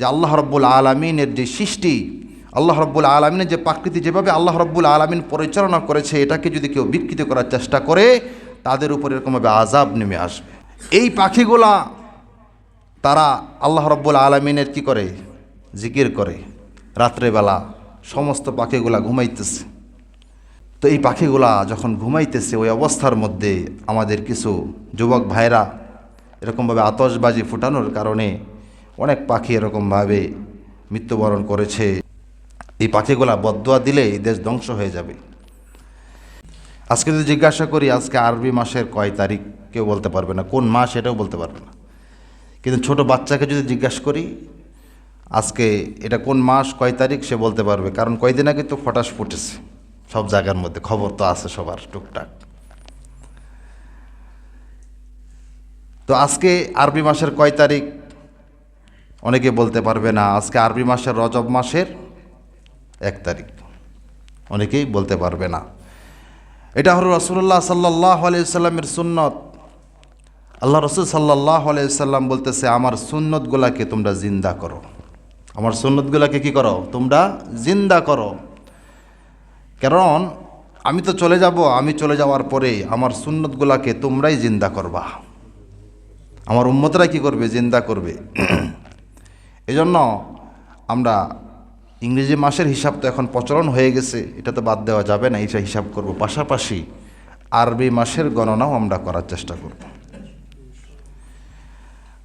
যে আল্লাহ রব্বুল আলমিনের যে সৃষ্টি, আল্লাহ রব্বুল আলমিনের যে প্রাকৃতি যেভাবে আল্লাহ রব্বুল আলমিন পরিচালনা করেছে, এটাকে যদি কেউ বিকৃত করার চেষ্টা করে, তাদের উপর এরকমভাবে আজাব নেমে আসবে। এই পাখিগুলা তারা আল্লাহ রব্বুল আলমিনের কি করে? জিকির করে। রাত্রেবেলা সমস্ত পাখিগুলা ঘুমাইতেছে। তো এই পাখিগুলা যখন ঘুমাইতেছে, ওই অবস্থার মধ্যে আমাদের কিছু যুবক ভাইরা এরকমভাবে আতশবাজি ফুটানোর কারণে অনেক পাখি এরকমভাবে মৃত্যুবরণ করেছে। এই পাখিগুলা বদুয়া দিলে এই দেশ ধ্বংস হয়ে যাবে। আজকে যদি জিজ্ঞাসা করি, আজকে আরবি মাসের কয় তারিখ? কেউ বলতে পারবে না। কোন মাস এটাও বলতে পারবে না। কিন্তু ছোট বাচ্চাকে যদি জিজ্ঞাসা করি, আজকে এটা কোন মাস, কয় তারিখ, সে বলতে পারবে। কারণ কয়দিন আগে তো ফটাস ফুটেছে। সব জায়গার মধ্যে খবর তো আছে সবার, টুকটাক। তো আজকে আরবি মাসের কয় তারিখ? অনেকে বলতে পারবে না, আজকে আরবি মাসের রজব মাসের এক তারিখ। অনেকেই বলতে পারবে না। এটা হলো রসুল্লাহ সাল্লাহ আলাইসাল্লামের সুন্নত। আল্লাহ রসুল সাল্লাহ আলাইসাল্লাম বলতেছে, আমার সুন্নতগুলাকে তোমরা জিন্দা করো। আমার সুন্নতগুলাকে কি করো? তোমরা জিন্দা করো। কারণ, আমি তো চলে যাব, আমি চলে যাওয়ার পরে আমার সুন্নতগুলাকে তোমরাই জিন্দা করবা। আমার উম্মতরা কি করবে? জিন্দা করবে। এজন্য আমরা ইংরেজি মাসের হিসাব তো এখন প্রচলন হয়ে গেছে, এটা তো বাদ দেওয়া যাবে না, এটা হিসাব করব। পাশাপাশি আরবি মাসের গণনাও আমরা করার চেষ্টা করব।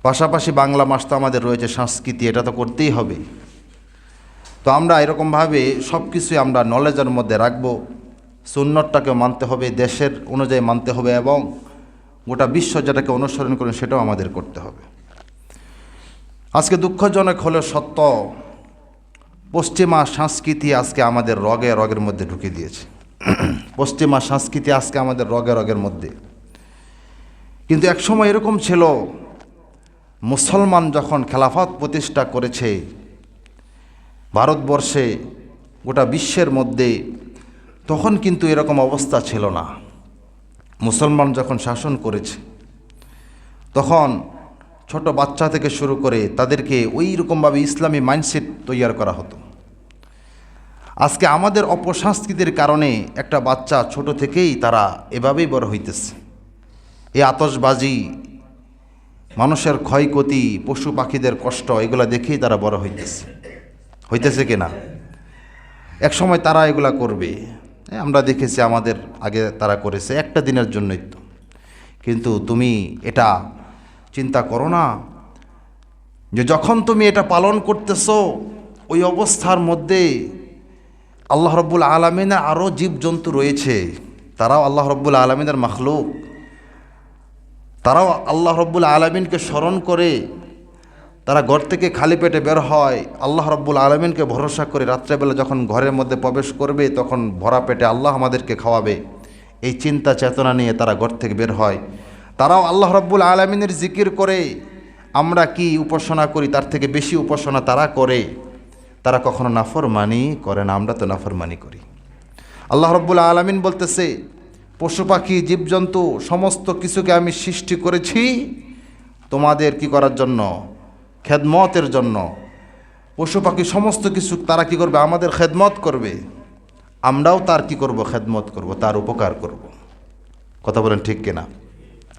পাশাপাশি বাংলা মাস তো আমাদের রয়েছে, সংস্কৃতি, এটা তো করতেই হবে। তো আমরা এরকমভাবে সব কিছুই আমরা নলেজের মধ্যে রাখব। সুন্নতটাকে মানতে হবে, দেশের অনুযায়ী মানতে হবে এবং গোটা বিশ্ব যেটাকে অনুসরণ করেন সেটাও আমাদের করতে হবে। আজকে দুঃখজনক হলে সত্য। পশ্চিমা সংস্কৃতি আজকে আমাদের রগে রগের মধ্যে ঢুকে দিয়েছে। পশ্চিমা সংস্কৃতি আজকে আমাদের রগে রগের মধ্যে। কিন্তু একসময় এরকম ছিল, মুসলমান যখন খেলাফত প্রতিষ্ঠা করেছে, ভারতবর্ষে গোটা বিশ্বের মধ্যে, তখন কিন্তু এরকম অবস্থা ছিল না। মুসলমান যখন শাসন করেছে, তখন ছোট বাচ্চা থেকে শুরু করে তাদেরকে ওই রকমভাবে ইসলামী মাইন্ডসেট তৈয়ার করা হতো। আজকে আমাদের অপসংস্কৃতির কারণে একটা বাচ্চা ছোট থেকেই তারা এভাবেই বড় হইতেছে। এই আতসবাজি মানুষের ক্ষয়ক্ষতি, পশু পাখিদের কষ্ট, এগুলো দেখেই তারা বড় হইতেছে। হইতেছে কিনা এক সময় তারা এগুলা করবে। আমরা দেখেছি আমাদের আগে তারা করেছে, একটা দিনের জন্যই তো। কিন্তু তুমি এটা চিন্তা করো না। যে যখন তুমি এটা পালন করতেছো, ওই অবস্থার মধ্যে আল্লাহ রব্বুল আলমিনের আরও জীবজন্তু রয়েছে। তারাও আল্লাহ রব্বুল আলমিনের মাখলুক। তারাও আল্লাহ রব্বুল আলমিনকে স্মরণ করে তারা ঘর থেকে খালি পেটে বের হয়। আল্লাহ রব্বুল আলমিনকে ভরসা করে রাত্রেবেলা যখন ঘরের মধ্যে প্রবেশ করবে, তখন ভরা পেটে আল্লাহ আমাদেরকে খাওয়াবে। এই চিন্তা চেতনা নিয়ে তারা ঘর থেকে বের হয়। তারাও আল্লাহ রব্বুল আলমিনের জিকির করে। আমরা কি উপাসনা করি? তার থেকে বেশি উপাসনা তারা করে। তারা কখনো নাফরমানি করে না, আমরা তো নাফরমানি করি। আল্লাহ রব্বুল আলমিন বলতেছে, পশু পাখি, জীবজন্তু, সমস্ত কিছুকে আমি সৃষ্টি করেছি তোমাদের কি করার জন্য? খেদমতের জন্য। পশু পাখি সমস্ত কিছু তারা কি করবে? আমাদের খেদমত করবে। আমরাও তার কি করব? খেদমত করব, তার উপকার করব। কথা বলেন ঠিক কিনা?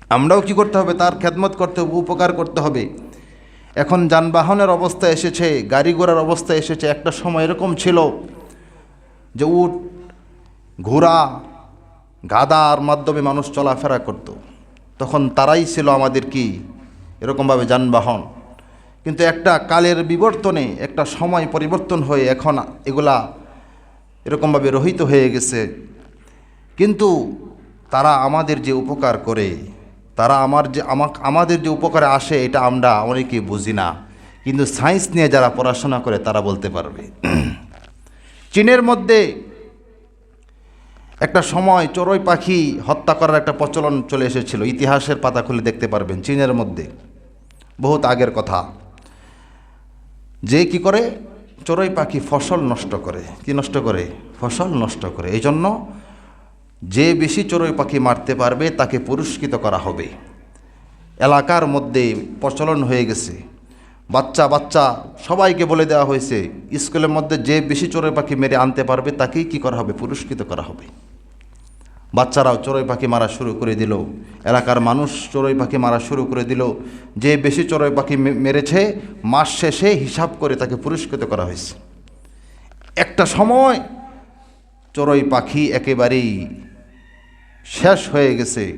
আমরাও কি করতে হবে? তার খেদমত করতে হবে, উপকার করতে হবে। এখন যানবাহনের অবস্থা এসেছে, গাড়ি ঘোড়ার অবস্থা এসেছে। একটা সময় এরকম ছিল যে উট, ঘোড়া, গাদার মাধ্যমে মানুষ চলাফেরা করত। তখন তারাই ছিল আমাদের কি? এরকমভাবে যানবাহন। কিন্তু একটা কালের বিবর্তনে, একটা সময় পরিবর্তন হয়ে এখন এগুলা এরকমভাবে রহিত হয়ে গেছে। কিন্তু তারা আমাদের যে উপকার করে তারা আমার যে আমাক- আমাদের যে উপকারে আসে, এটা আমরা অনেকেই বুঝি না। কিন্তু সায়েন্স নিয়ে যারা পড়াশোনা করে, তারা বলতে পারবে। চীনের মধ্যে একটা সময় চড়ুই পাখি হত্যা করার একটা প্রচলন চলে এসেছিল। ইতিহাসের পাতা খুলে দেখতে পারবেন চীনের মধ্যে। বহুত আগের কথা। যে কি করে? চড়ুই পাখি ফসল নষ্ট করে। কি নষ্ট করে? ফসল নষ্ট করে। এই জন্য যে বেশি চড়ুই পাখি মারতে পারবে, তাকে পুরস্কৃত করা হবে। এলাকার মধ্যে প্রচলন হয়ে গেছে। বাচ্চা বাচ্চা সবাইকে বলে দেওয়া হয়েছে, স্কুলের মধ্যে যে বেশি চড়ুই পাখি মেরে আনতে পারবে, তাকেই কি করা হবে? পুরস্কৃত করা হবে। বাচ্চারাও চড়ুই পাখি মারা শুরু করে দিল। এলাকার মানুষ চড়ুই পাখি মারা শুরু করে দিল। যে বেশি চড়ুই পাখি মেরেছে, মাস শেষে হিসাব করে তাকে পুরস্কৃত করা হয়েছে। একটা সময় চড়ুই পাখি একেবারেই শেষ হয়ে গেছে,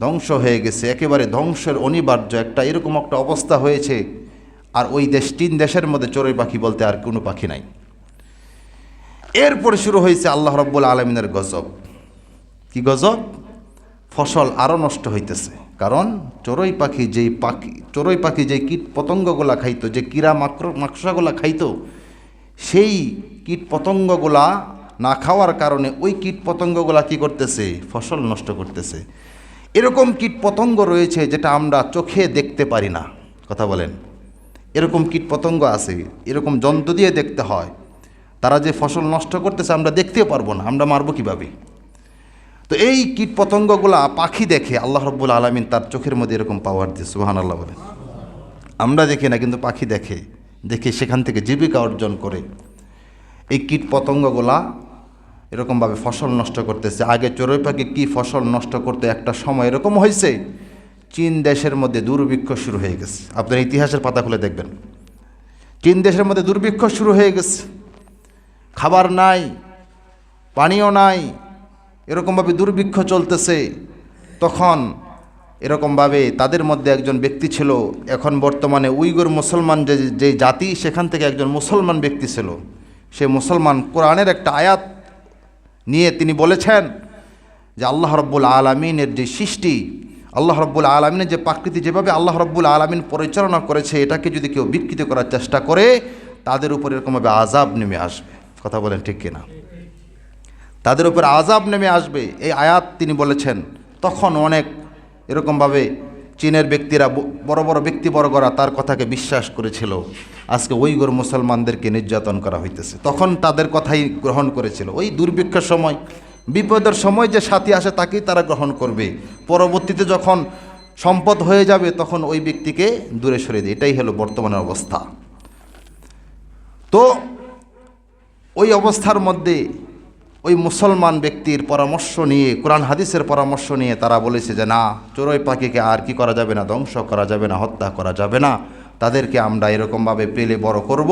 ধ্বংস হয়ে গেছে, একেবারে ধ্বংসের অনিবার্য একটা, এরকম একটা অবস্থা হয়েছে। আর ওই দেশ, তিন দেশের মধ্যে চড়ুই পাখি বলতে আর কোনো পাখি নাই। এরপরে শুরু হয়েছে আল্লাহ রব্বুল আলমিনের গজব। কি গজব? ফসল আরও নষ্ট হইতেছে। কারণ চড়ুই পাখি যেই পাখি, চড়ুই পাখি যেই কীট পতঙ্গগুলা খাইতো, যে কীরা মাকড়, মাকড়সাগুলা খাইতো, সেই কীট পতঙ্গগুলা না খাওয়ার কারণে ওই কীট পতঙ্গগুলা কী করতেছে? ফসল নষ্ট করতেছে। এরকম কীট পতঙ্গ রয়েছে যেটা আমরা চোখে দেখতে পারি না, কথা বলেন। এরকম কীট পতঙ্গ আছে, এরকম যন্ত্র দিয়ে দেখতে হয়। তারা যে ফসল নষ্ট করতেছে আমরা দেখতেও পারব না, আমরা মারবো কীভাবে? তো এই কীট পতঙ্গগুলা পাখি দেখে আল্লাহ রব্বুল আলমিন তার চোখের মধ্যে এরকম পাওয়ার দিয়ে সুহান আল্লাহ বলেন। আমরা দেখি না, কিন্তু পাখি দেখে দেখে সেখান থেকে জীবিকা অর্জন করে। এই কীট পতঙ্গগুলা এরকমভাবে ফসল নষ্ট করতেছে। আগে চড়ুই পাখি কী ফসল নষ্ট করতে একটা সময় এরকম হয়েছে? চীন দেশের মধ্যে দুর্ভিক্ষ শুরু হয়ে গেছে। আপনার ইতিহাসের পাতা খুলে দেখবেন। চীন দেশের মধ্যে দুর্ভিক্ষ শুরু হয়ে গেছে। খাবার নাই পানীয় নাই, এরকমভাবে দুর্ভিক্ষ চলতেছে। তখন এরকমভাবে তাদের মধ্যে একজন ব্যক্তি ছিল। এখন বর্তমানে উইগুর মুসলমান যে যে জাতি, সেখান থেকে একজন মুসলমান ব্যক্তি ছিল। সে মুসলমান কোরআনের একটা আয়াত নিয়ে তিনি বলেছেন যে আল্লাহ রব্বুল আলমিনের যে সৃষ্টি, আল্লাহ রব্বুল আলমিনের যে প্রাকৃতি যেভাবে আল্লাহ রব্বুল আলমিন পরিচালনা করেছে, এটাকে যদি কেউ বিকৃত করার চেষ্টা করে, তাদের উপর এরকমভাবে আজাব নেমে আসবে। কথা বলেন ঠিক কিনা? তাদের উপর আজাব নেমে আসবে। এই আয়াত তিনি বলেছেন, তখন অনেক এরকমভাবে চীনের ব্যক্তিরা বড় বড় ব্যক্তি বর্গরা তার কথাকে বিশ্বাস করেছিল। আজকে ওইগুর মুসলমানদেরকে নির্যাতন করা হইতেছে। তখন তাদের কথাই গ্রহণ করেছিল। ওই দুর্ভিক্ষের সময়, বিপদের সময় যে সাথী আসে তাকেই তারা গ্রহণ করবে। পরবর্তীতে যখন সম্পদ হয়ে যাবে, তখন ওই ব্যক্তিকে দূরে সরে দেয়। এটাই হলো বর্তমানের অবস্থা। তো ওই অবস্থার মধ্যে ওই মুসলমান ব্যক্তির পরামর্শ নিয়ে, কোরআন হাদিসের পরামর্শ নিয়ে তারা বলেছে যে, না চড়ুই পাখিকে আর কি করা যাবে না, ধ্বংস করা যাবে না, হত্যা করা যাবে না। তাদেরকে আমরা এরকমভাবে পেলে বড় করব।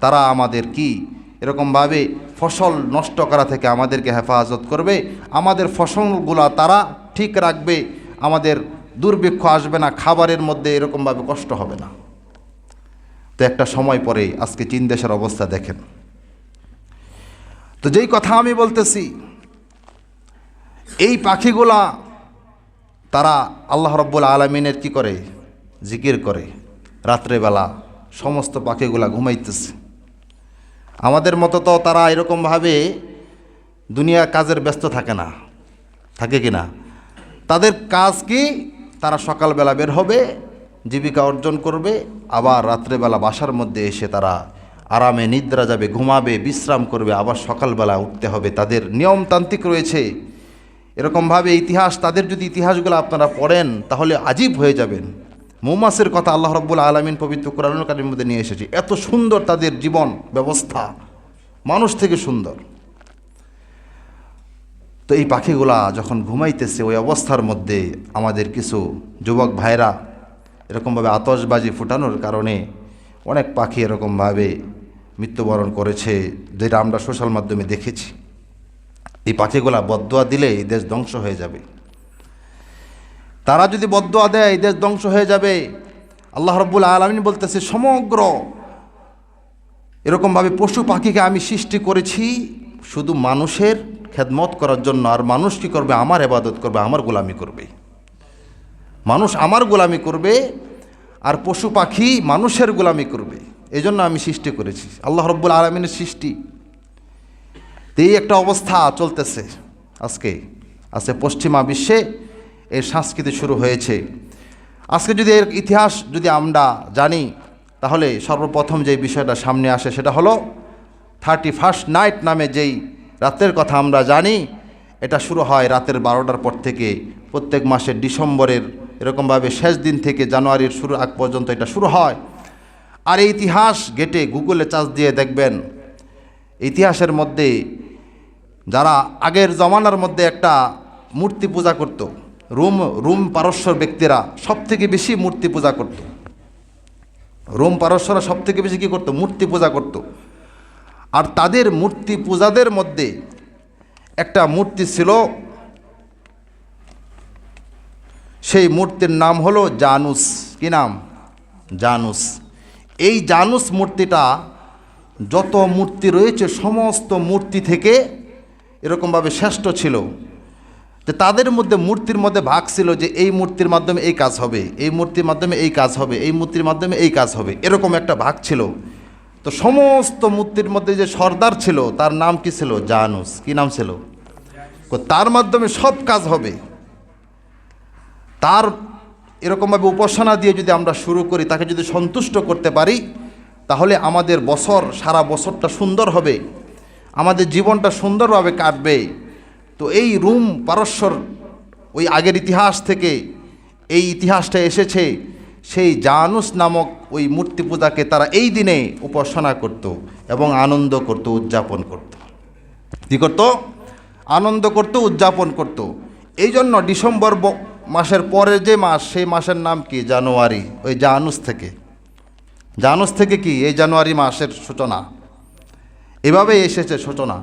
তারা আমাদের কি এরকমভাবে ফসল নষ্ট করা থেকে আমাদেরকে হেফাজত করবে? আমাদের ফসলগুলা তারা ঠিক রাখবে। আমাদের দুর্ভিক্ষ আসবে না, খাবারের মধ্যে এরকমভাবে কষ্ট হবে না। তো একটা সময় পরে আজকে চীন দেশের অবস্থা দেখেন। তো যেই কথা আমি বলতেছি, এই পাখিগুলা তারা আল্লাহ রব্বুল আলমিনের কি করে? জিকির করে। রাত্রেবেলা সমস্ত পাখিগুলা ঘুমাইতেছে। আমাদের মতো তো তারা এরকমভাবে দুনিয়া কাজের ব্যস্ত থাকে না। থাকে কি না? তাদের কাজ কি? তারা সকালবেলা বের হবে, জীবিকা অর্জন করবে, আবার রাত্রেবেলা বাসার মধ্যে এসে তারা আরামে নিদ্রা যাবে, ঘুমাবে, বিশ্রাম করবে, আবার সকালবেলা উঠতে হবে। তাদের নিয়মতান্ত্রিক রয়েছে। এরকমভাবে ইতিহাস, তাদের যদি ইতিহাসগুলো আপনারা পড়েন, তাহলে আজীব হয়ে যাবেন। মৌমাসের কথা আল্লাহ রব্বুল আলমিন পবিত্র কোরআনুল মধ্যে নিয়ে এসেছে। এত সুন্দর তাদের জীবন ব্যবস্থা। মানুষ থেকে সুন্দর। তো এই পাখিগুলা যখন ঘুমাইতেছে, ওই অবস্থার মধ্যে আমাদের কিছু যুবক ভাইরা এরকমভাবে আতশবাজি ফুটানোর কারণে অনেক পাখি এরকমভাবে মৃত্যুবরণ করেছে যেটা আমরা সোশ্যাল মাধ্যমে দেখেছি। এই পাখিগুলা বদোয়া দিলে এই দেশ ধ্বংস হয়ে যাবে। তারা যদি বদোয়া দেয়, এই দেশ ধ্বংস হয়ে যাবে। আল্লাহ রব্বুল আলমিন বলতেছে, সমগ্র এরকমভাবে পশু পাখিকে আমি সৃষ্টি করেছি, শুধু মানুষের খেদমত করার জন্য, আর মানুষ কী করবে? আমার এবাদত করবে, আমার গোলামি করবে। মানুষ আমার গোলামি করবে, আর পশু পাখি মানুষের গোলামি করবে। এই জন্য আমি সৃষ্টি করেছি। আল্লাহ রব্বুল আলমিনের সৃষ্টি। এই একটা অবস্থা চলতেছে আজকে। আজকে পশ্চিমা বিশ্বে এর সংস্কৃতি শুরু হয়েছে। আজকে যদি এর ইতিহাস যদি আমরা জানি, তাহলে সর্বপ্রথম যে বিষয়টা সামনে আসে সেটা হলো থার্টি ফার্স্ট নাইট নামে যেই রাতের কথা আমরা জানি, এটা শুরু হয় রাতের বারোটার পর থেকে। প্রত্যেক মাসের ডিসেম্বরের এরকমভাবে শেষ দিন থেকে জানুয়ারির শুরু আগ পর্যন্ত এটা শুরু হয়। আর এই ইতিহাস গেটে গুগলে চার্জ দিয়ে দেখবেন। ইতিহাসের মধ্যে যারা আগের জমানার মধ্যে একটা মূর্তি পূজা করত, রোম রোম পারস্যর ব্যক্তিরা সব থেকে বেশি মূর্তি পূজা করত। রোম পারস্যরা সব থেকে বেশি কী করতো? মূর্তি পূজা করত। আর তাদের মূর্তি পূজাদের মধ্যে একটা মূর্তি ছিল, সেই মূর্তির নাম হলো জানুস। কি নাম? জানুস। এই জানুস মূর্তিটা যত মূর্তি রয়েছে, সমস্ত মূর্তি থেকে এরকমভাবে শ্রেষ্ঠ ছিল। যে তাদের মধ্যে, মূর্তির মধ্যে ভাগ ছিল যে এই মূর্তির মাধ্যমে এই কাজ হবে, এই মূর্তির মাধ্যমে এই কাজ হবে, এই মূর্তির মাধ্যমে এই কাজ হবে, এরকম একটা ভাগ ছিল। তো সমস্ত মূর্তির মধ্যে যে সর্দার ছিল, তার নাম কি ছিল? জানুস। কি নাম ছিল? তার মাধ্যমে সব কাজ হবে। তার এরকমভাবে উপাসনা দিয়ে যদি আমরা শুরু করি, তাকে যদি সন্তুষ্ট করতে পারি, তাহলে আমাদের বছর, সারা বছরটা সুন্দর হবে, আমাদের জীবনটা সুন্দরভাবে কাটবে। তো এই রুম, পারস্যর ওই আগের ইতিহাস থেকে এই ইতিহাসটা এসেছে, সেই জানুস নামক ওই মূর্তি পূজাকে তারা এই দিনে উপাসনা করত এবং আনন্দ করত, উদযাপন করত। কী করতো? আনন্দ করত, উদযাপন করত। এই জন্য ডিসেম্বর মাসের পরের যে মাস, সেই মাসের নাম কি? জানুয়ারি। ওই জানুস থেকে। জানুস থেকে কি? এই জানুয়ারি মাসের সূচনা। এভাবেই এসেছে সূচনা।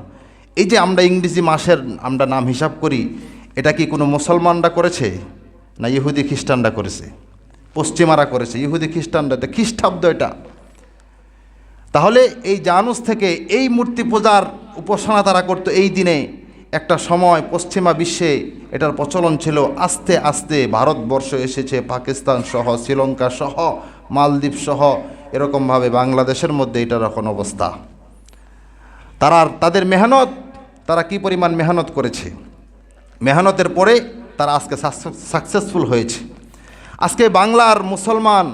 এই যে আমরা ইংরেজি মাসের আমরা নাম হিসাব করি, এটা কি কোনো মুসলমানরা করেছে? না ইহুদি খ্রিস্টানরা করেছে? পশ্চিমারা করেছে? ইহুদি খ্রিস্টানরা, এটা খ্রিস্টাব্দ এটা? তাহলে এই জানুস থেকে এই মূর্তি পূজার উপাসনা তারা করতো এই দিনে। একটা সময় পশ্চিমা বিশ্বে এটার প্রচলন ছিল আস্তে আস্তে ভারতবর্ষ এসেছে, পাকিস্তান সহ, শ্রীলঙ্কা সহ, মালদ্বীপ সহ, এরকমভাবে বাংলাদেশের মধ্যে এটার এখন অবস্থা। তারা তাদের মেহনত, তারা কি পরিমাণ মেহনত করেছে? মেহনতের পরে তারা আজকে সাকসেসফুল হয়েছে। আজকে বাংলার মুসলমান,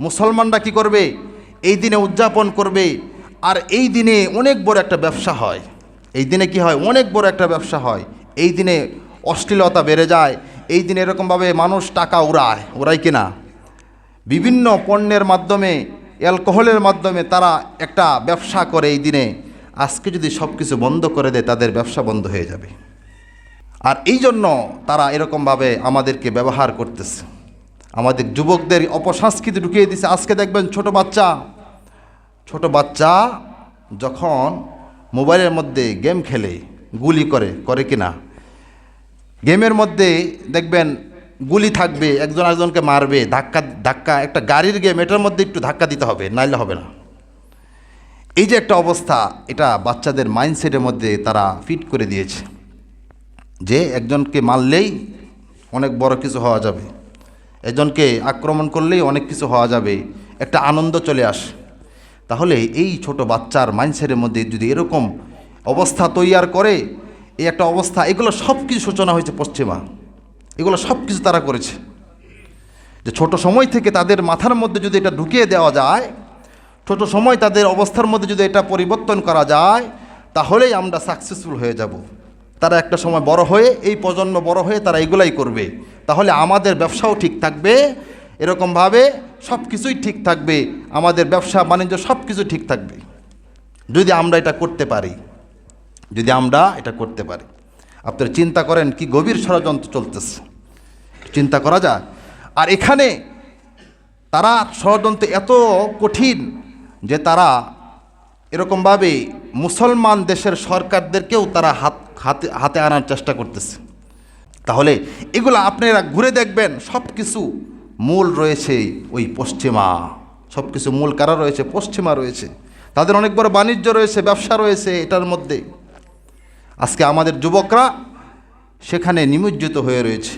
মুসলমানরা কি করবে? এই দিনে উদযাপন করবে। আর এই দিনে অনেক বড় একটা ব্যবসা হয়। এই দিনে কি হয়? অনেক বড় একটা ব্যবসা হয়। এই দিনে অশ্লীলতা বেড়ে যায়। এই দিনে এরকমভাবে মানুষ টাকা উড়ায়। উড়ায় কিনা? বিভিন্ন পণ্যের মাধ্যমে, অ্যালকোহলের মাধ্যমে তারা একটা ব্যবসা করে এই দিনে। আজকে যদি সব কিছু বন্ধ করে দেয়, তাদের ব্যবসা বন্ধ হয়ে যাবে। আর এই জন্য তারা এরকমভাবে আমাদেরকে ব্যবহার করতেছে। আমাদের যুবকদের অপসংস্কৃতি ঢুকিয়ে দিছে। আজকে দেখবেন ছোট বাচ্চা ছোট বাচ্চা যখন মোবাইলের মধ্যে গেম খেলে, গুলি করে করে কি না গেমের মধ্যে দেখবেন গুলি থাকবে, একজন একজনকে মারবে, ধাক্কা ধাক্কা, একটা গাড়ির গেম, এটার মধ্যে একটু ধাক্কা দিতে হবে, নাইলে হবে না। এই যে একটা অবস্থা, এটা বাচ্চাদের মাইন্ডসেটের মধ্যে তারা ফিট করে দিয়েছে। যে একজনকে মারলেই অনেক বড় কিছু হওয়া যাবে। একজনকে আক্রমণ করলেই অনেক কিছু হওয়া যাবে। একটা আনন্দ চলে আসে। তাহলে এই ছোট বাচ্চার মাইন্ডসেটের মধ্যে যদি এরকম অবস্থা তৈয়ার করে, এই একটা অবস্থা, এগুলো সব কিছু সূচনা হয়েছে পশ্চিমা। এগুলো সব কিছু তারা করেছে। যে ছোট সময় থেকে তাদের মাথার মধ্যে যদি এটা ঢুকিয়ে দেওয়া যায়, ছোট সময় তাদের অবস্থার মধ্যে যদি এটা পরিবর্তন করা যায়, তাহলেই আমরা সাকসেসফুল হয়ে যাব। তারা একটা সময় বড় হয়ে, এই প্রজন্ম বড় হয়ে তারা এগুলাই করবে। তাহলে আমাদের ব্যবসাও ঠিক থাকবে। এরকমভাবে সব কিছুই ঠিক থাকবে, আমাদের ব্যবসা, বাণিজ্য সব কিছু ঠিক থাকবে। যদি আমরা এটা করতে পারি, যদি আমরা এটা করতে পারি। আপনারা চিন্তা করেন কি গভীর ষড়যন্ত্র চলতেছে। চিন্তা করা যায় আর এখানে তারা ষড়যন্ত্র এত কঠিন যে তারা এরকমভাবে মুসলমান দেশের সরকারদেরকেও তারা হাত, হাতে হাতে আনার চেষ্টা করতেছে। তাহলে এগুলো আপনারা ঘুরে দেখবেন সব কিছু মূল রয়েছে ওই পশ্চিমা। সব কিছু মূল কারা রয়েছে? পশ্চিমা রয়েছে। তাদের অনেক বড় বাণিজ্য রয়েছে, ব্যবসা রয়েছে এটার মধ্যে। আজকে আমাদের যুবকরা সেখানে নিমজ্জিত হয়ে রয়েছে।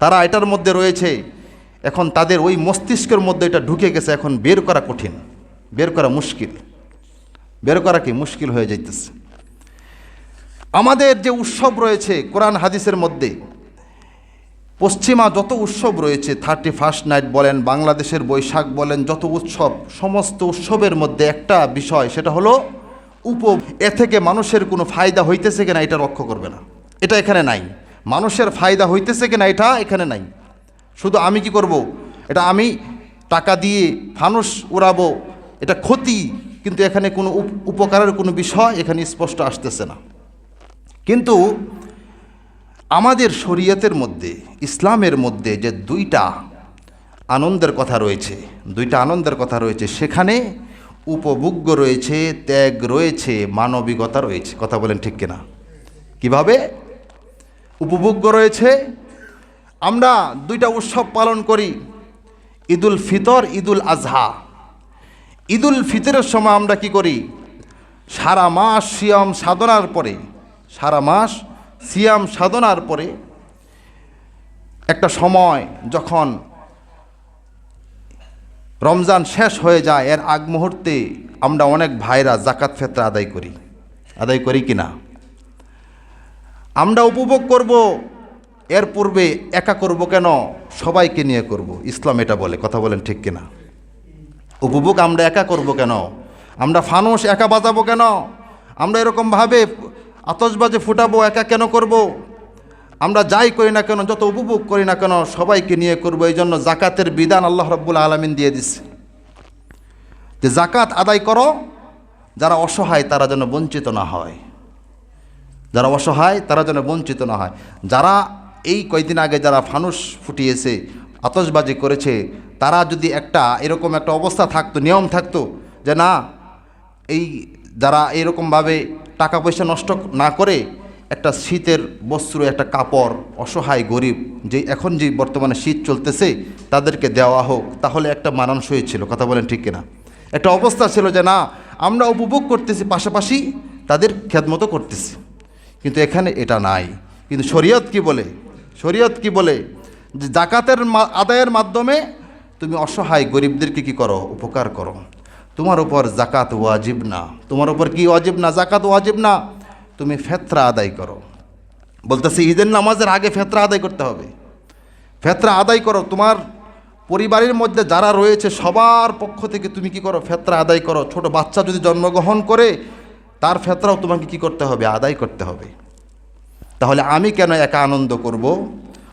তারা এটার মধ্যে রয়েছে, এখন তাদের ওই মস্তিষ্কের মধ্যে এটা ঢুকে গেছে, এখন বের করা কঠিন, বের করা মুশকিল। বের করা কি? মুশকিল হয়ে যাইতেছে। আমাদের যে উৎসব রয়েছে, কোরআন হাদিসের মধ্যে পশ্চিমা যত উৎসব রয়েছে থার্টি ফার্স্ট নাইট বলেন, বাংলাদেশের বৈশাখ বলেন, যত উৎসব, সমস্ত উৎসবের মধ্যে একটা বিষয়, সেটা হলো উপ এ থেকে মানুষের কোনো ফায়দা হইতেছে কিনা এটা লক্ষ্য করবে না। এটা এখানে নাই। মানুষের ফায়দা হইতেছে কিনা এটা এখানে নাই। শুধু আমি কি করব? এটা আমি টাকা দিয়ে ফানুস উড়াবো, এটা ক্ষতি, কিন্তু এখানে কোনো উপ- উপকারের কোনো বিষয় এখানে স্পষ্ট আসতেছে না। কিন্তু আমাদের শরীয়তের মধ্যে, ইসলামের মধ্যে যে দুইটা আনন্দের কথা রয়েছে, দুইটা আনন্দের কথা রয়েছে, সেখানে উপভোগ্য রয়েছে, ত্যাগ রয়েছে, মানবিকতা রয়েছে। কথা বলেন ঠিক কিনা? কীভাবে? উপভোগ্য রয়েছে। আমরা দুইটা উৎসব পালন করি, ঈদুল ফিতর, ঈদুল আজহা। ঈদুল ফিতরের সময় আমরা কি করি? সারা মাস সিয়াম সাধনার পরে, সারা মাস সিয়াম সাধনার পরে একটা সময় যখন রমজান শেষ হয়ে যায়, এর আগ মুহূর্তে আমরা অনেক ভাইরা জাকাত ফেতরা আদায় করি। আদায় করি কি না আমরা উপভোগ করব, এর পূর্বে একা করব কেন? সবাইকে নিয়ে করব। ইসলাম এটা বলে, কথা বলেন ঠিক কিনা? উপভোগ আমরা একা করব কেন? আমরা ফানুস একা বাজাবো কেন? আমরা এরকমভাবে আতসবাজে ফুটাবো, একা কেন করব? আমরা যাই করি না কেন, যত উপভোগ করি না কেন, সবাইকে নিয়ে করব। এই জন্য জাকাতের বিধান আল্লাহ রব্বুল আলমিন দিয়ে দিচ্ছে যে জাকাত আদায় করো, যারা অসহায় তারা যেন বঞ্চিত না হয়। যারা অসহায় তারা যেন বঞ্চিত না হয়। যারা এই কয়দিন আগে যারা ফানুস ফুটিয়েছে আতসবাজি করেছে, তারা যদি একটা এরকম একটা অবস্থা থাকতো, নিয়ম থাকতো, যে না, এই যারা এরকমভাবে টাকা পয়সা নষ্ট না করে একটা শীতের বস্ত্র, একটা কাপড়, অসহায় গরিব যে এখন যে বর্তমানে শীত চলতেছে, তাদেরকে দেওয়া হোক, তাহলে একটা মানানসই ছিল। কথা বলেন ঠিক কিনা? একটা অবস্থা ছিল যে না, আমরা উপভোগ করতেছি, পাশাপাশি তাদের খেদমতো করতেছি। কিন্তু এখানে এটা নাই। কিন্তু শরীয়ত কি বলে? শরীয়ত কি বলে? যে জাকাতের আদায়ের মাধ্যমে তুমি অসহায় গরিবদেরকে কি করো? উপকার করো। তোমার উপর জাকাত ওয়াজিব না। তোমার উপর কি ওয়াজিব না? জাকাত ওয়াজিব না। তুমি ফেতরা আদায় করো। বলতেছে, ঈদের নামাজের আগে ফেতরা আদায় করতে হবে। ফেতরা আদায় করো। তোমার পরিবারের মধ্যে যারা রয়েছে, সবার পক্ষ থেকে তুমি কি করো? ফেতরা আদায় করো। ছোট বাচ্চা যদি জন্মগ্রহণ করে, তার ফেতরাও তোমাকে কি করতে হবে? আদায় করতে হবে। তাহলে আমি কেন একা আনন্দ করব?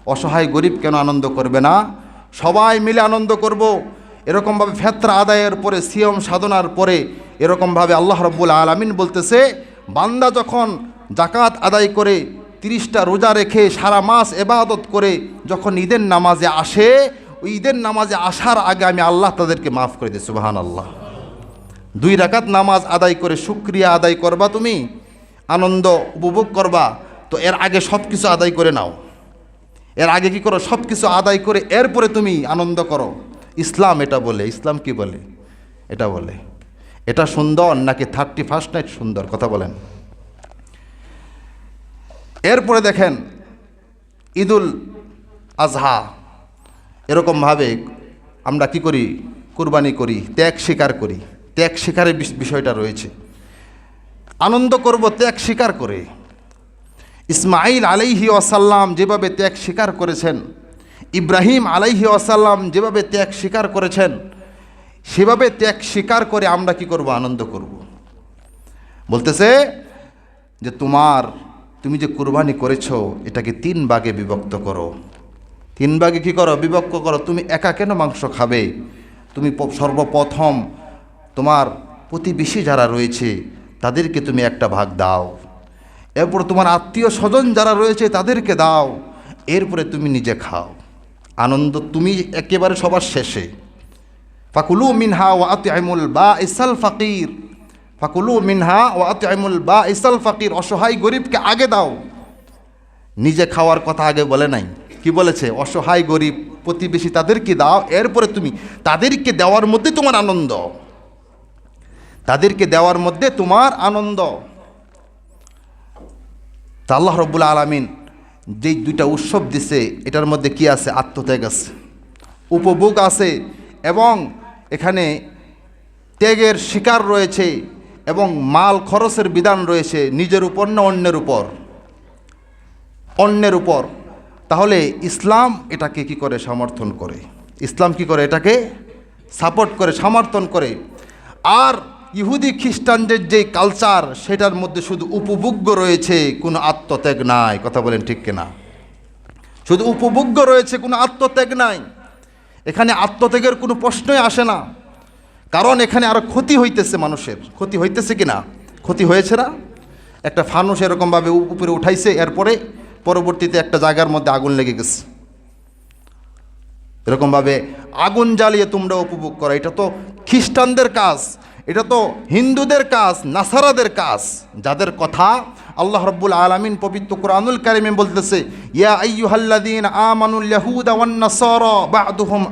অসহায় গরিব কেন আনন্দ করবে না? সবাই মিলে আনন্দ করব? এরকমভাবে ফেতরা আদায়ের পরে, সিয়ম সাধনার পরে এরকমভাবে আল্লাহ রব্বুল আলমিন বলতেছে, বান্দা যখন জাকাত আদায় করে, তিরিশটা রোজা রেখে সারা মাস এবাদত করে যখন ঈদের নামাজে আসে, ওই ঈদের নামাজে আসার আগে আমি আল্লাহ তাদেরকে মাফ করে দিই সুবাহান আল্লাহ দুই রাকাত নামাজ আদায় করে শুক্রিয়া আদায় করবা তুমি, আনন্দ উপভোগ করবা, তো এর আগে সব কিছু আদায় করে নাও। এর আগে কি করো? সব কিছু আদায় করে এরপরে তুমি আনন্দ করো। ইসলাম এটা বলে, ইসলাম কি বলে? এটা বলে। এটা সুন্দর নাকি থার্টি ফার্স্ট নাইট সুন্দর? কথা বলেন। এরপরে দেখেন, ঈদুল আজহা। এরকমভাবে আমরা কি করি? কুরবানি করি, ত্যাগ স্বীকার করি। ত্যাগ স্বীকারের বিষ- বিষয়টা রয়েছে। আনন্দ করব ত্যাগ স্বীকার করে। ইসমাইল আলাইহি ওয়াসাল্লাম যেভাবে ত্যাগ স্বীকার করেছেন ইব্রাহিম আলাইহি ওয়াসাল্লাম যেভাবে ত্যাগ স্বীকার করেছেন, সেভাবে ত্যাগ স্বীকার করে আমরা কি করব? আনন্দ করব। বলতেছে যে, তোমার, তুমি যে কুরবানি করেছ, এটাকে তিন ভাগে বিভক্ত করো। তিন ভাগে কী করো? বিভক্ত করো। তুমি একা কেন মাংস খাবে? তুমি সর্বপ্রথম তোমার প্রতিবেশী যারা রয়েছে, তাদেরকে তুমি একটা ভাগ দাও। এরপর তোমার আত্মীয় স্বজন যারা রয়েছে, তাদেরকে দাও। এরপরে তুমি নিজে খাও। আনন্দ তুমি একেবারে সবার শেষে। ফাকুলু মিনহা ওয়া আতিমুল বা ইসাল ফাকির। ফাকুলু মিনহা ওয়া আতিমুল বা ইসাল ফাকির, অসহায় গরিবকে আগে দাও। নিজে খাওয়ার কথা আগে বলে নাই। কি বলেছে? অসহায় গরিব প্রতিবেশী তাদেরকে দাও, এরপরে তুমি তাদেরকে দেওয়ার মধ্যে তোমার আনন্দ। তাদেরকে দেওয়ার মধ্যে তোমার আনন্দ। তা আল্লাহ রব্বুল আলমিন যেই দুইটা উৎসব দিছে, এটার মধ্যে কি আছে? আত্মত্যাগ আছে। উপভোগ আছে এবং এখানে ত্যাগের শিকার রয়েছে এবং মাল খরচের বিধান রয়েছে নিজের উপর না অন্যের উপর? অন্যের উপর। তাহলে ইসলাম এটাকে কি করে সমর্থন করে? ইসলাম কি করে এটাকে সাপোর্ট করে, সমর্থন করে? আর ইহুদি খ্রিস্টানদের যে কালচার সেটার মধ্যে শুধু উপভোগ্য রয়েছে কোনো আত্মত্যাগ নাই। কথা বলেন ঠিক কিনা? শুধু উপভোগ্য রয়েছে কোনো আত্মত্যাগ নাই। এখানে আত্মত্যাগের কোনো প্রশ্নই আসে না। কারণ এখানে আরও ক্ষতি হইতেছে মানুষের। ক্ষতি হইতেছে কি না ক্ষতি হয়েছে না? একটা ফানুস এরকমভাবে উপরে উঠাইছে, এরপরে পরবর্তীতে একটা জায়গার মধ্যে আগুন লেগে গেছে। এরকমভাবে আগুন জ্বালিয়ে তোমরা উপভোগ করো। এটা তো খ্রিস্টানদের কাজ। এটা তো হিন্দুদের কাজ, নাসারাদের কাজ। যাদের কথা আল্লাহ রব্বুল আলামিন পবিত্র কোরআনুল কারিমে বলতেছে, ইয়া আইয়ুহাল্লাযীন আমানুল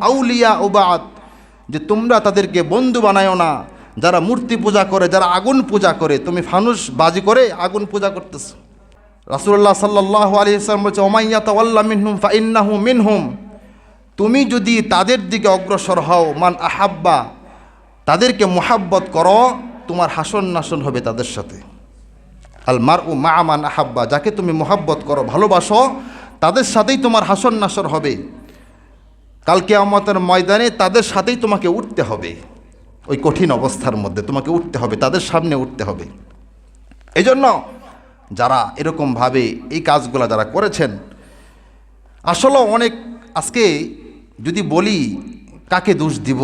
আউলিয়া ও বা'দ। যে তোমরা তাদেরকে বন্ধু বানায়ো না, যারা মূর্তি পূজা করে, যারা আগুন পূজা করে। তুমি ফানুস বাজি করে আগুন পূজা করতেছো। রাসুল্লাহ আলাইহি ওয়াসাল্লাম বলছে ওমাইয়া তাওয়াল্লা মিনহুম ফাইন্নাহু মিনহুম। তুমি যদি তাদের দিকে অগ্রসর হও, মান আহাব্বা তাদেরকে মোহাব্বত করো, তোমার হাসন নাসন হবে তাদের সাথে। আল মার ও মা মান আহাব্বা, যাকে তুমি মোহাব্বত করো, ভালোবাসো, তাদের সাথেই তোমার হাসন নাসর হবে। কালকে আমাদের ময়দানে তাদের সাথেই তোমাকে উঠতে হবে। ওই কঠিন অবস্থার মধ্যে তোমাকে উঠতে হবে, তাদের সামনে উঠতে হবে। এই জন্য যারা এরকমভাবে এই কাজগুলো যারা করেছেন আসলে অনেক আজকে যদি বলি, কাকে দোষ দিব?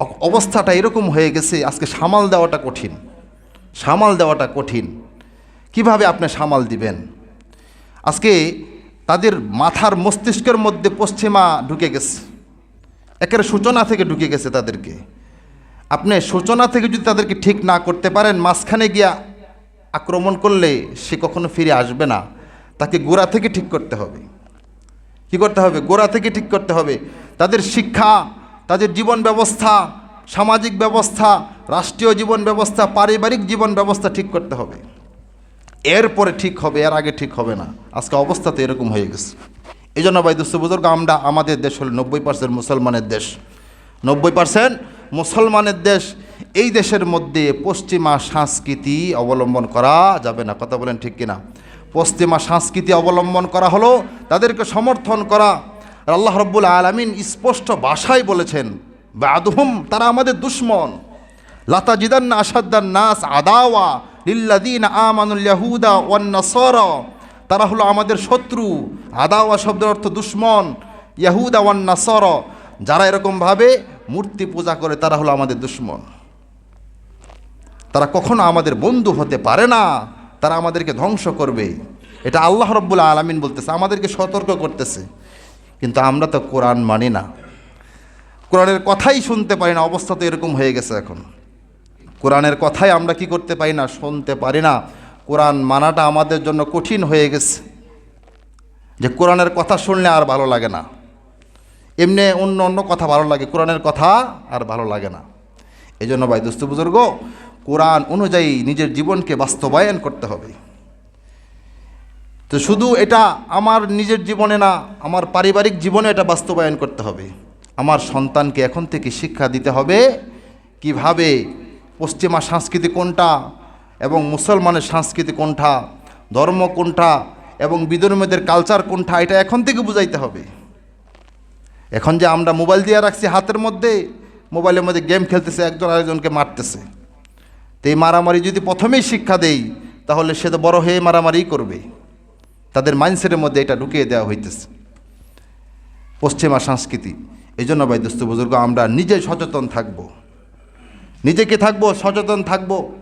অবস্থাটা এরকম হয়ে গেছে, আজকে সামাল দেওয়াটা কঠিন। সামাল দেওয়াটা কঠিন। কীভাবে আপনি সামাল দিবেন? আজকে তাদের মাথার মস্তিষ্কের মধ্যে পশ্চিমা ঢুকে গেছে। একেবারে সূচনা থেকে ঢুকে গেছে তাদেরকে। আপনি সূচনা থেকে যদি তাদেরকে ঠিক না করতে পারেন, মাঝখানে গিয়া আক্রমণ করলে সে কখনো ফিরে আসবে না। তাকে গোড়া থেকে ঠিক করতে হবে। কি করতে হবে? গোড়া থেকে ঠিক করতে হবে। তাদের শিক্ষা তাদের জীবন ব্যবস্থা, সামাজিক ব্যবস্থা, রাষ্ট্রীয় জীবন ব্যবস্থা, পারিবারিক জীবন ব্যবস্থা ঠিক করতে হবে। এরপরে ঠিক হবে, এর আগে ঠিক হবে না। আজকে অবস্থা তো এরকম হয়ে গেছে। এই জন্য ভাই দুস্থ বুজুর্গ, আমরা আমাদের দেশ হল নব্বই পার্সেন্ট মুসলমানের দেশ। নব্বই পার্সেন্ট মুসলমানের দেশ, এই দেশের মধ্যে পশ্চিমা সংস্কৃতি অবলম্বন করা যাবে না। কথা বলেন ঠিক কিনা? পশ্চিমা সংস্কৃতি অবলম্বন করা হলো, তাদেরকে সমর্থন করা আর আল্লাহ রব্বুল আলমিন স্পষ্ট ভাষায় বলেছেন, বাদহুম, তারা আমাদের দুশ্মন। লাতা জিদান্না নাস আদাওয়া লিল্লাদিন আমানুল ইয়াহুদা ওয়ান নাসারা। তারা হলো আমাদের শত্রু। আদাওয়া শব্দের অর্থ দুশ্মন, ইয়াহুদা ওয়ান নাসর। যারা এরকমভাবে মূর্তি পূজা করে, তারা হলো আমাদের দুশ্মন। তারা কখনো আমাদের বন্ধু হতে পারে না, তারা আমাদেরকে ধ্বংস করবে। এটা আল্লাহ রব্বুল আলমিন বলতেছে, আমাদেরকে সতর্ক করতেছে। কিন্তু আমরা তো কোরআন মানি না। কোরআনের কথাই শুনতে পারি না, অবস্থা তো এরকম হয়ে গেছে এখন। কোরআনের কথাই আমরা কি করতে পারি না, শুনতে পারি না। কোরআন মানাটা আমাদের জন্য কঠিন হয়ে গেছে। যে কোরআনের কথা শুনলে আর ভালো লাগে না। এমনি অন্য অন্য কথা ভালো লাগে, কোরআনের কথা আর ভালো লাগে না। এই জন্য ভাই দুস্থ বুজুর্গ, কোরআন অনুযায়ী নিজের জীবনকে বাস্তবায়ন করতে হবে। তো শুধু এটা আমার নিজের জীবনে না, আমার পারিবারিক জীবনে এটা বাস্তবায়ন করতে হবে। আমার সন্তানকে এখন থেকে শিক্ষা দিতে হবে কীভাবে পশ্চিমা সংস্কৃতি কোনটা এবং মুসলমানের সংস্কৃতি কোনটা, ধর্ম কোনটা এবং বিধর্মীদের কালচার কোনটা, এটা এখন থেকে বুঝাইতে হবে। এখন যে আমরা মোবাইল দিয়ে রাখছি হাতের মধ্যে, মোবাইলের মধ্যে গেম খেলতেছে, একজন আরেকজনকে মারতেছে। তো এই মারামারি যদি প্রথমেই শিক্ষা দেই, তাহলে সে তো বড় হয়ে মারামারিই করবে। তাদের মাইন্ডসেটের মধ্যে এটা ঢুকিয়ে দেওয়া হইতেছে। পশ্চিমা সংস্কৃতি। এই জন্য ভাই দোস্ত বুজুর্গ, আমরা নিজে সচেতন থাকব। নিজেকে থাকব? সচেতন থাকব।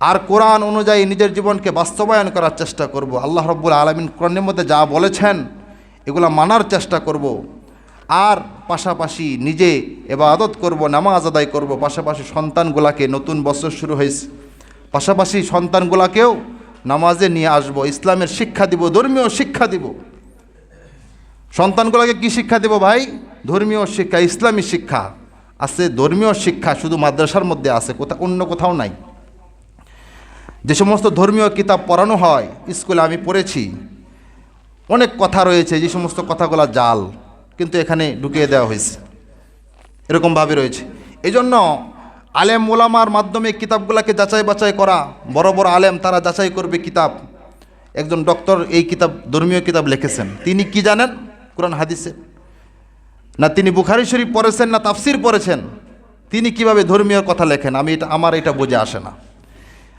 আর কোরআন অনুযায়ী নিজের জীবনকে বাস্তবায়ন করার চেষ্টা করব। আল্লাহ রব্বুল আলমিন কোরআনের মধ্যে যা বলেছেন, এগুলো মানার চেষ্টা করব। আর পাশাপাশি নিজে এবার আদত করব, নামাজ আদায় করব। পাশাপাশি সন্তানগুলাকে নতুন বছর শুরু হয়েছে। পাশাপাশি সন্তানগুলাকেও নামাজে নিয়ে আসব, ইসলামের শিক্ষা দিব, ধর্মীয় শিক্ষা দিব। সন্তানগুলোকে কি শিক্ষা দেব ভাই? ধর্মীয় শিক্ষা, ইসলামী শিক্ষা। আছে ধর্মীয় শিক্ষা, শুধু মাদ্রাসার মধ্যে আছে কোথাও অন্য কোথাও নাই। যে সমস্ত ধর্মীয় কিতাব পড়ানো হয়, স্কুলে আমি পড়েছি। অনেক কথা রয়েছে, যে সমস্ত কথাগুলো জাল, কিন্তু এখানে ঢুকিয়ে দেওয়া হয়েছে। এরকমভাবে রয়েছে। এই জন্য আলেম ওলামার মাধ্যমে কিতাবগুলোকে যাচাই বাছাই করা, বড় বড় আলেম তারা যাচাই করবে কিতাব। একজন ডক্টর এই কিতাব, ধর্মীয় কিতাব লিখেছেন। তিনি কি জানেন? কোরআন, হাদিসে। না, তিনি বুখারি শরীফ পড়েছেন না তাফসির পড়েছেন? তিনি কীভাবে ধর্মীয় কথা লেখেন? আমি এটা, আমার এটা বোঝে আসে না।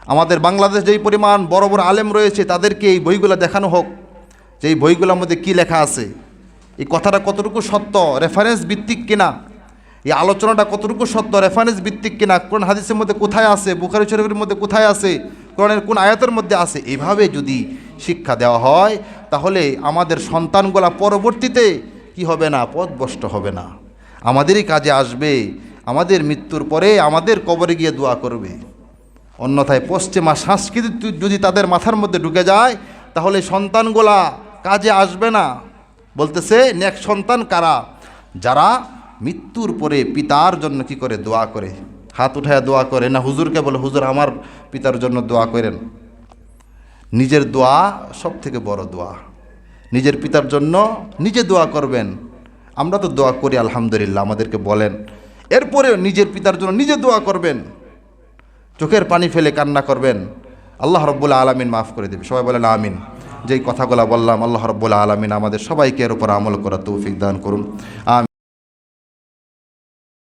আমাদের বাংলাদেশ যেই পরিমাণ বড় বড় আলেম রয়েছে, তাদেরকে এই বইগুলো দেখানো হোক। যে এই বইগুলোর মধ্যে কী লেখা আছে? এই কথাটা কতটুকু সত্য? রেফারেন্স ভিত্তিক কিনা? এই আলোচনাটা কতটুকু সত্য? রেফারেন্স ভিত্তিক কিনা? কোন হাদিসের মধ্যে কোথায় আছে? বুখারি শরীফের মধ্যে কোথায় আছে? কোরআনের কোন আয়াতের মধ্যে আছে? এভাবে যদি শিক্ষা দেওয়া হয়, তাহলে আমাদের সন্তানগুলা পরবর্তীতে কি হবে না? পথভ্রষ্ট হবে না। আমাদেরই কাজে আসবে। আমাদের মৃত্যুর পরে আমাদের কবরে গিয়ে দোয়া করবে। অন্যথায় পশ্চিমা সংস্কৃতি যদি তাদের মাথার মধ্যে ঢুকে যায়, তাহলে সন্তানগুলা কাজে আসবে না। বলতেছে, নেক সন্তান কারা? যারা মৃত্যুর পরে পিতার জন্য কি করে দোয়া করে? হাত উঠায় দোয়া করে? না হুজুরকে বলে, হুজুর, আমার পিতার জন্য দোয়া করেন। নিজের দোয়া সব থেকে বড় দোয়া। নিজের পিতার জন্য নিজে দোয়া করবেন। আমরা তো দোয়া করি, আলহামদুলিল্লাহ, আমাদেরকে বলেন। এরপরে নিজের পিতার জন্য নিজে দোয়া করবেন। চোখের পানি ফেলে কান্না করবেন। আল্লাহ রব্বুল্লা আলমিন মাফ করে দেবে। সবাই বলেন, আমিন। যেই কথাগুলো বললাম, আল্লাহ রব্বুল্লা আলমিন আমাদের সবাইকে এর উপর আমল করা তৌফিক দান করুন। আমিন।